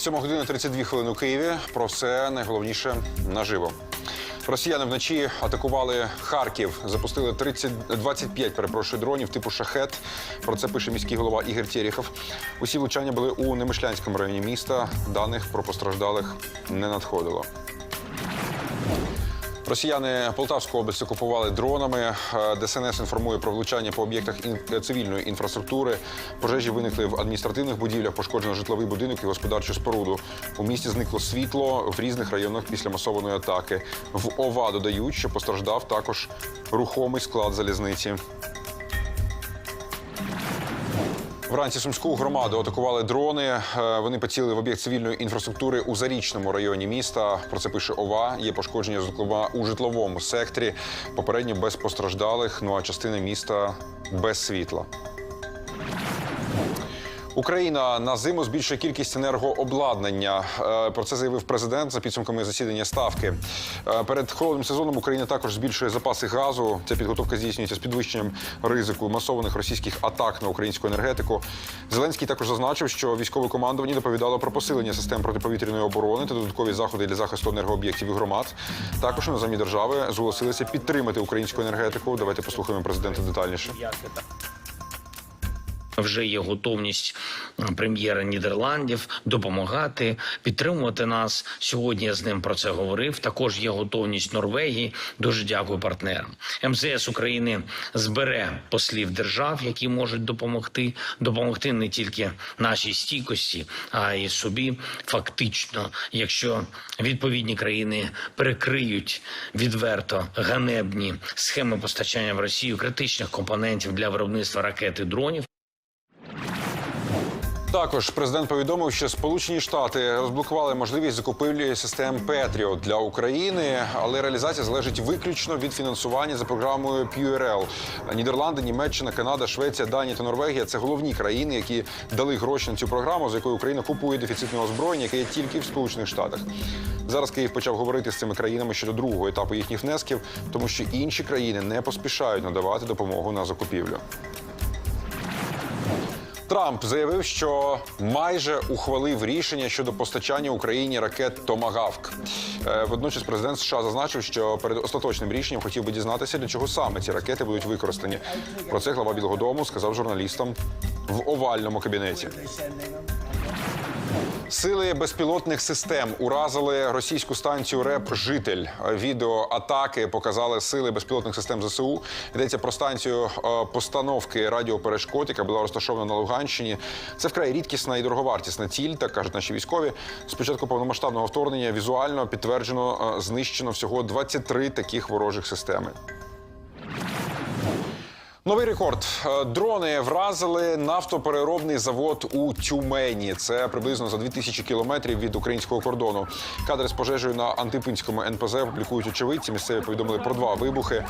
7 година 32 хвилини у Києві. Про все найголовніше наживо. Росіяни вночі атакували Харків, запустили 30, 25, перепрошую, дронів типу шахет. Про це пише міський голова Ігор Терехов. Усі влучання були у Немишлянському районі міста. Даних про постраждалих не надходило. Росіяни Полтавську область окупували дронами. Е, ДСНС інформує про влучання по об'єктах ін- цивільної інфраструктури. Пожежі виникли в адміністративних будівлях, пошкоджено житловий будинок і господарчу споруду. У місті зникло світло в різних районах після масованої атаки. В ОВА додають, що постраждав також рухомий склад залізниці. Вранці сумську громаду атакували дрони. Е, Вони поцілили в об'єкт цивільної інфраструктури у зарічному районі міста. Про це пише ОВА. Є пошкодження зокрема у житловому секторі. Попередньо без постраждалих. Ну а частина міста без світла. Україна на зиму збільшує кількість енергообладнання. Е, Про це заявив президент за підсумками засідання ставки. Е, Перед холодним сезоном Україна також збільшує запаси газу. Ця підготовка здійснюється з підвищенням ризику масованих російських атак на українську енергетику. Зеленський також зазначив, що військове командування доповідало про посилення систем протиповітряної оборони та додаткові заходи для захисту енергооб'єктів і громад. Також іноземні держави зголосилися підтримати українську енергетику. Давайте послухаємо президента детальніше. Вже є готовність прем'єра Нідерландів допомагати, підтримувати нас. Сьогодні я з ним про це говорив. Також є готовність Норвегії. Дуже дякую партнерам. МЗС України збере послів держав, які можуть допомогти, допомогти не тільки нашій стійкості, а й собі. Фактично, якщо відповідні країни перекриють відверто ганебні схеми постачання в Росію критичних компонентів для виробництва ракет і дронів. Також президент повідомив, що Сполучені Штати розблокували можливість закупівлі систем Петріот для України, але реалізація залежить виключно від фінансування за програмою PURL. Нідерланди, Німеччина, Канада, Швеція, Данія та Норвегія це головні країни, які дали гроші на цю програму, за якою Україна купує дефіцитне озброєння, яке є тільки в Сполучених Штатах. Зараз Київ почав говорити з цими країнами щодо другого етапу їхніх внесків, тому що інші країни не поспішають надавати допомогу на закупівлю. Трамп заявив, що майже ухвалив рішення щодо постачання Україні ракет Томагавк. Е, Водночас президент США зазначив, що перед остаточним рішенням хотів би дізнатися, для чого саме ці ракети будуть використані. Про це глава Білого Дому сказав журналістам в овальному кабінеті. Сили безпілотних систем уразили російську станцію РЕП Житель. Відео атаки показали сили безпілотних систем ЗСУ. Йдеться про станцію е, постановки радіоперешкод, яка була розташована на Луганщині. Це вкрай рідкісна і дороговартісна ціль, так кажуть наші військові. Спочатку повномасштабного вторгнення візуально підтверджено е, знищено всього 23 таких ворожих системи. Новий рекорд. Е, Дрони вразили нафтопереробний завод у Тюмені. Це приблизно за 2000 кілометрів від українського кордону. Кадри з пожежею на Антипинському НПЗ публікують очевидці. Місцеві повідомили про два вибухи.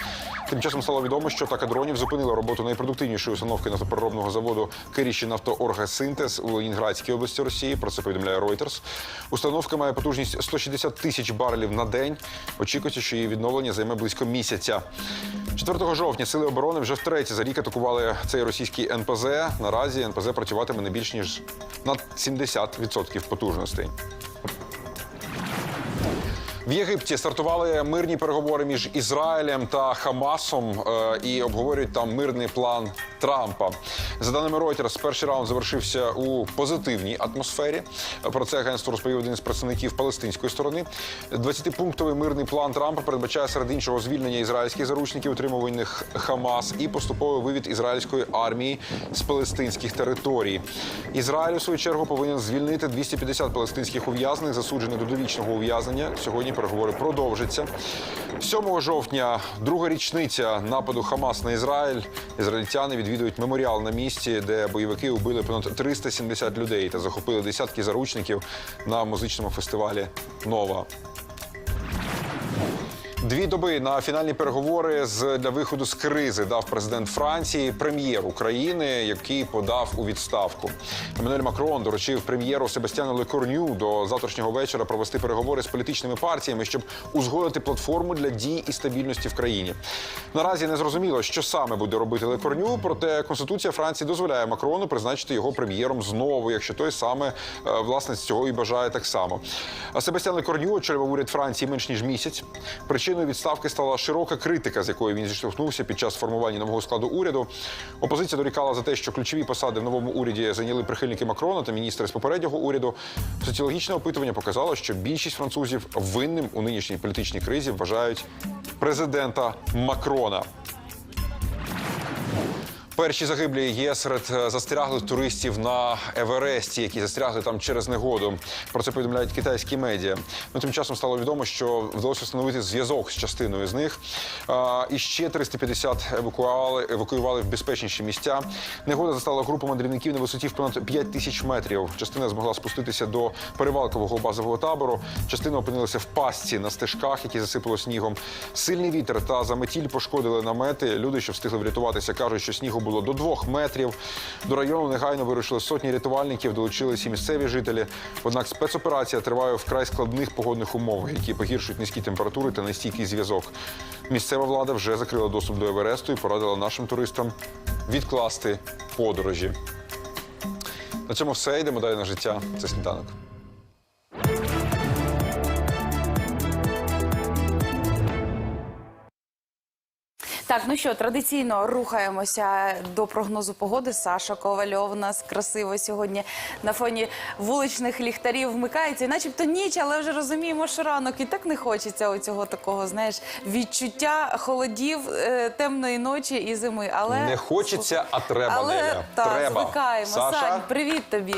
Тим часом стало відомо, що атака дронів зупинила роботу найпродуктивнішої установки нафтопереробного заводу Киріші нафтооргасинтез у Ленінградській області Росії. Про це повідомляє Reuters. Установка має потужність 160 тисяч барелів на день. Очікується, що її відновлення займе близько місяця. 4 жовтня сили оборони вже втретє за рік атакували цей російський НПЗ. Наразі НПЗ працюватиме не більш ніж на 70% потужностей. В Єгипті стартували мирні переговори між Ізраїлем та Хамасом е, і обговорюють там мирний план Трампа. За даними Reuters, перший раунд завершився у позитивній атмосфері. Про це агентство розповів один з представників палестинської сторони. 20-пунктовий мирний план Трампа передбачає серед іншого звільнення ізраїльських заручників, утримуваних Хамас, і поступовий вивід ізраїльської армії з палестинських територій. Ізраїль у свою чергу повинен звільнити 250 палестинських ув'язнених, засуджених до довічного ув'язнення. Сьогодні переговори продовжаться. 7 жовтня, друга річниця нападу Хамас на Ізраїль. Ізраїльтяни відвідують меморіал на місці, де бойовики убили понад 370 людей та захопили десятки заручників на музичному фестивалі Нова. Дві доби на фінальні переговори з для виходу з кризи дав президент Франції прем'єр України, який подав у відставку. Еммануель Макрон доручив прем'єру Себастьяну Лекорню до завтрашнього вечора провести переговори з політичними партіями, щоб узгодити платформу для дій і стабільності в країні. Наразі не зрозуміло, що саме буде робити Лекорню, проте конституція Франції дозволяє Макрону призначити його прем'єром знову, якщо той саме е, власне цього і бажає так само. А Себастьян Лекорню очолював уряд Франції менш ніж місяць. Причиною відставки стала широка критика, з якою він зіштовхнувся під час формування нового складу уряду. Опозиція дорікала за те, що ключові посади в новому уряді зайняли прихильники Макрона та міністри з попереднього уряду. Соціологічне опитування показало, що більшість французів винним у нинішній політичній кризі вважають президента Макрона. Перші загиблі є серед е, застряглих туристів на Евересті, які застрягли там через негоду. Про це повідомляють китайські медіа. Ну тим часом стало відомо, що вдалося встановити зв'язок з частиною з них. А, і ще 350 евакуювали, евакуювали в безпечніші місця. Негода застала групу мандрівників на висоті в понад 5 тисяч метрів. Частина змогла спуститися до перевалкового базового табору. Частина опинилася в пастці на стежках, які засипало снігом. Сильний вітер та заметіль пошкодили намети. Люди, що встигли врятуватися, кажуть, що снігу було до двох метрів. До району негайно вирушили сотні рятувальників, долучилися і місцеві жителі. Однак спецоперація триває вкрай складних погодних умовах, які погіршують низькі температури та нестійкий зв'язок. Місцева влада вже закрила доступ до Евересту і порадила нашим туристам відкласти подорожі. На цьому все йдемо далі на життя. Це сніданок. Так, ну що, традиційно рухаємося до прогнозу погоди. Саша Ковальов у нас красиво сьогодні на фоні вуличних ліхтарів вмикається. І начебто ніч, але вже розуміємо, що ранок і так не хочеться оцього такого, знаєш, відчуття холодів, е, темної ночі і зими. Але Не хочеться, а треба, але Неля. так, Треба. звикаємо. Саша? Сань, привіт тобі.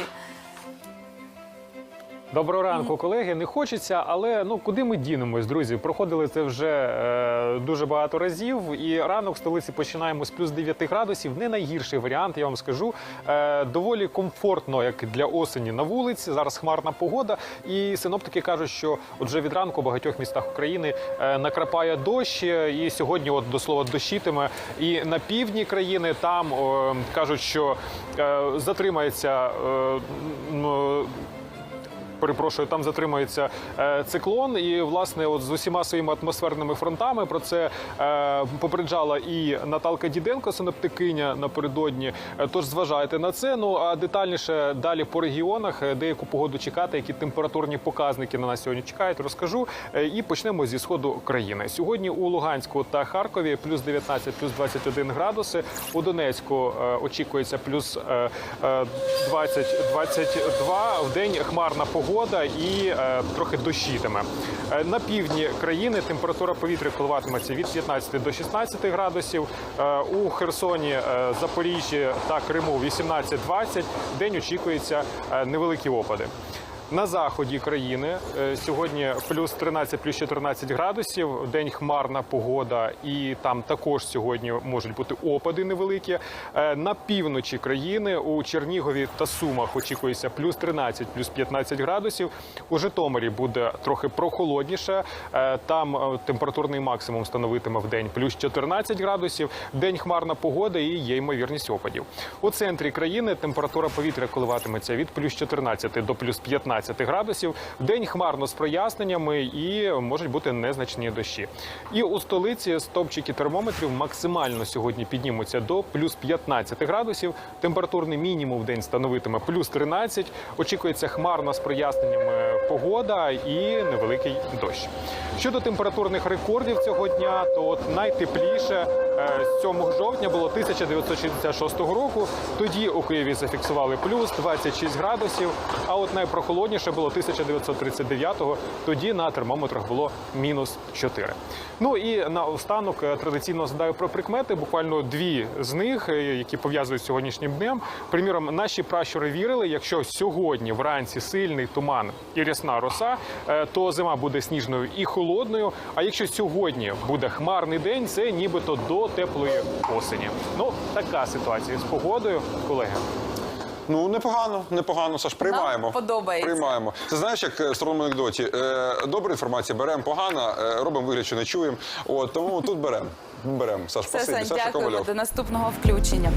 Доброго ранку, колеги. Не хочеться, але ну куди ми дінемось, друзі? Проходили це вже е, дуже багато разів. І ранок в столиці починаємо з плюс 9 градусів. Не найгірший варіант, я вам скажу. Е, доволі комфортно, як для осені на вулиці. Зараз хмарна погода. І синоптики кажуть, що от вже від ранку у багатьох містах України е, накрапає дощ. І сьогодні, от до слова, дощитиме. І на півдні країни там е, кажуть, що е, затримається. Е, м, перепрошую, там затримується е, циклон, і власне, от з усіма своїми атмосферними фронтами про це е, попереджала і Наталка Діденко, синоптикиня напередодні. Е, Тож зважайте на це. Ну а детальніше далі по регіонах, деяку погоду чекати, які температурні показники на нас сьогодні чекають, розкажу. І почнемо зі сходу країни. Сьогодні у Луганську та Харкові плюс 19, плюс 21 градуси. У Донецьку очікується плюс е, е, 20, 22. В день хмарна погода і е, трохи дощитиме. Е, На півдні країни температура повітря коливатиметься від 15 до 16 градусів. Е, У Херсоні, е, Запоріжжі та Криму 18-20. День очікується е, невеликі опади. На заході країни е, сьогодні плюс 13, плюс 14 градусів. День хмарна погода, і там також сьогодні можуть бути опади невеликі. Е, На півночі країни у Чернігові та Сумах очікується плюс 13, плюс 15 градусів. У Житомирі буде трохи прохолодніше. Е, Там температурний максимум становитиме в день плюс 14 градусів. День хмарна погода і є ймовірність опадів. У центрі країни температура повітря коливатиметься від плюс 14 до плюс 15 градусів. В день хмарно з проясненнями і можуть бути незначні дощі. І у столиці стопчики термометрів максимально сьогодні піднімуться до плюс 15 градусів. Температурний мінімум в день становитиме плюс 13. Очікується хмарно з проясненнями погода і невеликий дощ. Щодо температурних рекордів цього дня, то от найтепліше е, 7 жовтня було 1966 року. Тоді у Києві зафіксували плюс 26 градусів. А от найпрохолодніше було 1939-го. Тоді на термометрах було мінус 4. Ну і наостанок е, традиційно згадаю про прикмети. Буквально дві з них, е, які пов'язують з сьогоднішнім днем. Приміром, наші пращури вірили, якщо сьогодні вранці сильний туман і рясна роса, е, то зима буде сніжною і холодною. А якщо сьогодні буде хмарний день, це нібито до теплої осені. Ну така ситуація з погодою, колеги. Ну непогано, непогано. Саш, приймаємо. Нам подобається. Приймаємо. Це знаєш, як в старому анекдоті. Е, добра інформація беремо, погана, е, робимо вигляд, що не чуємо. От тому тут беремо. Беремо. Саш, Все, спасибі. Саша. Ковальов. До наступного включення.